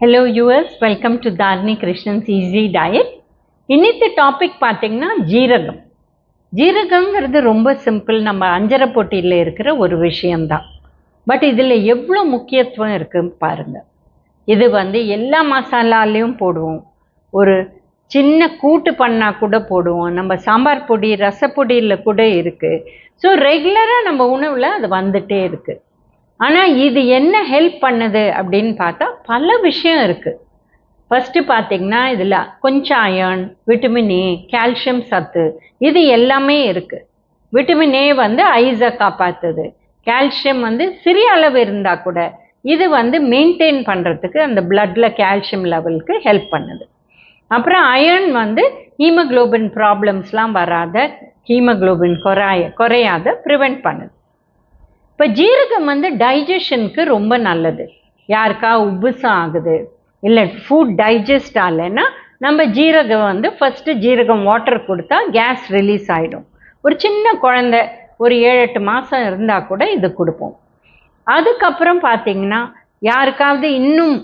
Hello us welcome to Tharni Krishnan's easy diet இன்னித்த topic பார்த்திங்கன்னா ஜீரகம். ஜீரகங்கிறது ரொம்ப சிம்பிள் நம்ம அஞ்சரை போட்டியில் இருக்கிற ஒரு விஷயம்தான். பட் இதில் எவ்வளோ முக்கியத்துவம் இருக்குன்னு பாருங்கள் இது வந்து எல்லா மசாலாலையும் போடுவோம். ஒரு சின்ன கூட்டு பண்ணால் கூட போடுவோம். நம்ம சாம்பார் பொடி ரசப்பொடியில் கூட இருக்குது ஸோ ரெகுலராக நம்ம உணவில் அது வந்துட்டே இருக்குது ஆனால் இது என்ன ஹெல்ப் பண்ணுது அப்படின்னு பார்த்தா பல விஷயம் இருக்குது ஃபஸ்ட்டு பார்த்தீங்கன்னா இதில் கொஞ்சம் அயர்ன் விட்டமின் ஏ கால்சியம் சத்து இது எல்லாமே இருக்குது விட்டமின் ஏ வந்து ஐஸை காப்பாற்றுது கால்சியம் வந்து சிறிய அளவு இருந்தால் கூட இது வந்து மெயின்டைன் பண்ணுறதுக்கு அந்த பிளட்டில் கால்சியம் லெவலுக்கு ஹெல்ப் பண்ணுது. அப்புறம் அயர்ன் வந்து ஹீமோக்ளோபின் ப்ராப்ளம்ஸ்லாம் வராத ஹீமோக்ளோபின் குறைய குறையாத ப்ரிவெண்ட் பண்ணுது. இப்போ ஜீரகம் வந்து டைஜஷனுக்கு ரொம்ப நல்லது. யாருக்கா உப்புசம் ஆகுது? இல்லை ஃபுட் டைஜஸ்ட் ஆகலைன்னா நம்ம ஜீரகம் வந்து ஃபஸ்ட்டு ஜீரகம் வாட்டர் கொடுத்தா கேஸ் ரிலீஸ் ஆகிடும் ஒரு சின்ன குழந்த ஒரு ஏழு எட்டு மாதம் இருந்தால் கூட இது கொடுப்போம். அதுக்கப்புறம் பார்த்தீங்கன்னா யாருக்காவது இன்னும்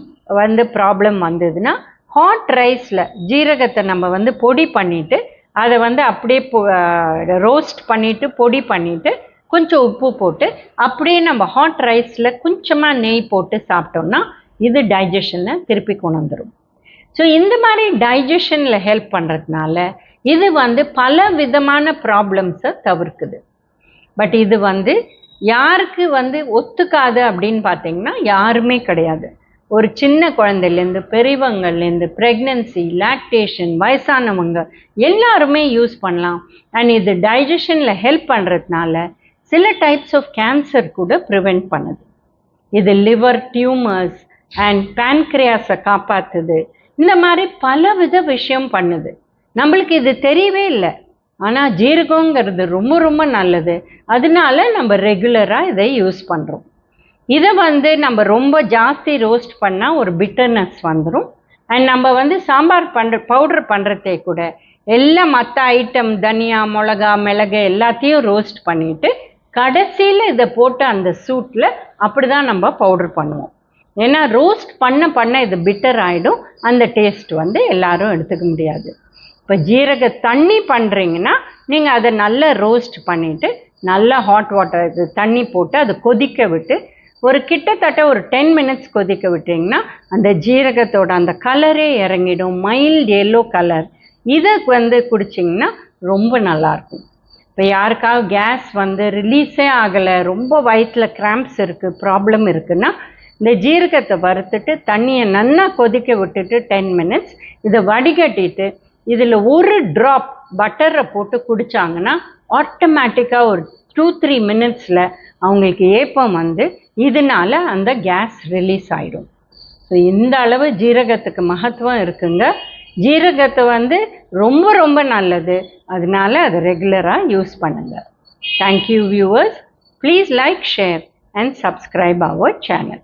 வந்து ப்ராப்ளம் வந்ததுன்னா ஹாட் ரைஸில் ஜீரகத்தை நம்ம வந்து பொடி பண்ணிவிட்டு அதை வந்து அப்படியே ரோஸ்ட் பண்ணிவிட்டு பொடி பண்ணிவிட்டு கொஞ்சம் உப்பு போட்டு அப்படியே நம்ம ஹாட் ரைஸில் கொஞ்சமாக நெய் போட்டு சாப்பிட்டோம்னா இது டைஜஷனை திருப்பி கொண்டு வந்துடும் ஸோ இந்த மாதிரி டைஜஷனில் ஹெல்ப் பண்ணுறதுனால இது வந்து பல விதமான ப்ராப்ளம்ஸை தவிர்க்குது. பட் இது வந்து யாருக்கு வந்து ஒத்துக்காது அப்படின்னு பார்த்தீங்கன்னா யாருமே கிடையாது. ஒரு சின்ன குழந்தையிலேருந்து பெரியவங்கள்லேருந்து ப்ரெக்னென்சி லாக்டேஷன் வயசானவங்க எல்லாருமே யூஸ் பண்ணலாம். அண்ட் இது டைஜஷனில் ஹெல்ப் பண்ணுறதுனால சில டைப்ஸ் ஆஃப் கேன்சர் கூட ப்ரிவெண்ட் பண்ணுது. இது லிவர் டியூமர்ஸ் அண்ட் பேன்க்ரியாஸை காப்பாற்றுது இந்த மாதிரி பலவித விஷயம் பண்ணுது. நம்மளுக்கு இது தெரியவே இல்லை. ஆனால் ஜீரகங்கிறது ரொம்ப ரொம்ப நல்லது. அதனால நம்ம ரெகுலராக இதை யூஸ் பண்ணுறோம் இதை வந்து நம்ம ரொம்ப ஜாஸ்தி ரோஸ்ட் பண்ணால் ஒரு பிட்டர்னஸ் வந்துடும் அண்ட் நம்ம வந்து சாம்பார் பண்ணுற பவுடர் பண்ணுறதே கூட எல்லாம் மற்ற ஐட்டம் தனியா மிளகா மிளகு எல்லாத்தையும் ரோஸ்ட் பண்ணிவிட்டு கடைசியில் இதை போட்டு அந்த சூட்டில் அப்படி தான் நம்ம பவுடர் பண்ணுவோம். ஏன்னா ரோஸ்ட் பண்ண பண்ண இது பிட்டர் ஆகிடும் அந்த டேஸ்ட் வந்து எல்லாரும் எடுத்துக்க முடியாது. இப்போ ஜீரக தண்ணி பண்ணுறீங்கன்னா நீங்கள் அதை நல்லா ரோஸ்ட் பண்ணிவிட்டு நல்லா ஹாட் வாட்டர் இது தண்ணி போட்டு அதை கொதிக்க விட்டு ஒரு கிட்டத்தட்ட ஒரு டென் மினிட்ஸ் கொதிக்க விட்டிங்கன்னா அந்த ஜீரகத்தோட அந்த கலரே இறங்கிடும். மைல்டு எல்லோ கலர் இதை வந்து குடிச்சிங்கன்னா ரொம்ப நல்லாயிருக்கும் இப்போ யாருக்காவது கேஸ் வந்து ரிலீஸே ஆகலை ரொம்ப வயிற்றில் கிராம்ப்ஸ் இருக்குது ப்ராப்ளம் இருக்குன்னா இந்த ஜீரகத்தை வறுத்துட்டு தண்ணியை நல்லா கொதிக்க விட்டுட்டு டென் மினிட்ஸ் இதை வடிகட்டிட்டு இதில் ஒரு ட்ராப் பட்டரை போட்டு குடித்தாங்கன்னா ஆட்டோமேட்டிக்காக ஒரு டூ த்ரீ மினிட்ஸில் அவங்களுக்கு ஏப்பம் வந்து இதனால அந்த கேஸ் ரிலீஸ் ஆகிடும் ஸோ இந்த அளவு ஜீரகத்துக்கு மகத்துவம் இருக்குங்க. ஜீரகத்தை வந்து ரொம்ப ரொம்ப நல்லது. அதனால அதை ரெகுலராக யூஸ் பண்ணுங்கள் thank you viewers please like share and subscribe our channel